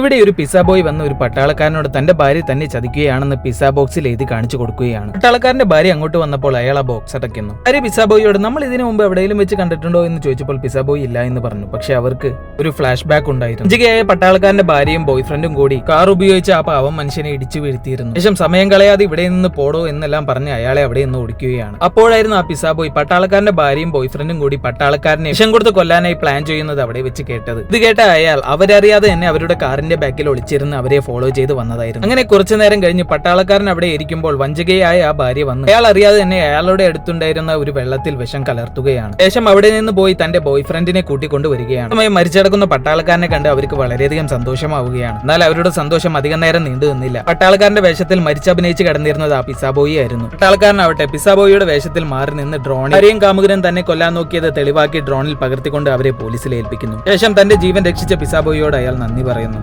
ഇവിടെ ഒരു pizza boy വന്ന ഒരു പട്ടാളക്കാരനോട് തന്റെ ഭാര്യ തന്നെ ചതിക്കുകയാണെന്ന് പിസ ബോക്സിൽ എഴുതി കാണിച്ചു കൊടുക്കുകയാണ്. പട്ടാളക്കാരന്റെ ഭാര്യ അങ്ങോട്ട് വന്നപ്പോൾ അയാൾ ആ ബോക്സ് അടയ്ക്കുന്നു. ഭാര്യ പിസ ബോയിയോട് നമ്മൾ ഇതിനു മുമ്പ് എവിടെയെങ്കിലും വെച്ച് കണ്ടിട്ടുണ്ടോ? എന്ന് ചോദിച്ചപ്പോൾ പിസ ബോയ് ഇല്ല എന്ന് പറഞ്ഞു. പക്ഷെ അവർക്ക് ഒരു ഫ്ലാഷ് ബാക്ക് ഉണ്ടായിരുന്നു. ഉച്ചയ്ക്കായ പട്ടാളക്കാരന്റെ ഭാര്യയും ബോയ് ഫ്രണ്ടും കൂടി കാർ ഉപയോഗിച്ച് ആ പാവം മനുഷ്യനെ ഇടിച്ചു വീഴ്ത്തിയിരുന്നു. ശേഷം സമയം കളയാതെ ഇവിടെ നിന്ന് പോടോ എന്നെല്ലാം പറഞ്ഞ് അയാളെ അവിടെ നിന്ന് ഓടിക്കുകയാണ്. അപ്പോഴായിരുന്നു ആ പിസ ബോയ് പട്ടാളക്കാരന്റെ ഭാര്യയും ബോയ് ഫ്രണ്ടും കൂടി പട്ടാളക്കാരനെ വിഷം കൊടുത്ത് കൊല്ലാനായി പ്ലാൻ ചെയ്യുന്നത് അവിടെ വെച്ച് കേട്ടത്. ഇത് കേട്ട അയാൾ അവരറിയാതെ തന്നെ അവരുടെ കാറിന്റെ ബാക്കിൽ ഒളിച്ചിരുന്ന് അവരെ ഫോളോ ചെയ്ത് വന്നതായിരുന്നു. അങ്ങനെ കുറച്ചു നേരം കഴിഞ്ഞ് പട്ടാളക്കാരൻ അവിടെ ഇരിക്കുമ്പോൾ വഞ്ചകയായ ആ ഭാര്യ വന്നു. അയാൾ അറിയാതെ തന്നെ അയാളുടെ അടുത്തുണ്ടായിരുന്ന ഒരു വെള്ളത്തിൽ വിഷം കലർത്തുകയാണ്. ശേഷം അവിടെ നിന്ന് പോയി തന്റെ ബോയ് ഫ്രണ്ടിനെ കൂട്ടിക്കൊണ്ട് വരികയാണ്. സമയം മരിച്ചടക്കുന്ന പട്ടാളക്കാരനെ കണ്ട് അവർക്ക് വളരെയധികം സന്തോഷമാവുകയാണ്. എന്നാൽ അവരുടെ സന്തോഷം അധികം നേരം നീണ്ടു നിന്നില്ല. പട്ടാളക്കാരന്റെ വേഷത്തിൽ മരിച്ചഭിനയിച്ച് കിടന്നിരുന്നത് ആ പിസാബോയി ആയിരുന്നു. പട്ടാളക്കാരനാവട്ടെ പിസാബോയിയുടെ വേഷത്തിൽ മാറി നിന്ന് ഡ്രോൺ ആരെയും കാമുകനും തന്നെ കൊല്ലാൻ നോക്കിയത് തെളിവാക്കി ഡ്രോണിൽ പകർത്തിക്കൊണ്ട് അവരെ പോലീസിൽ ഏൽപ്പിക്കുന്നു. ശേഷം തന്റെ ജീവൻ രക്ഷിച്ച പിസാബോയിയോട് അയാൾ നന്ദി പറയുന്നു.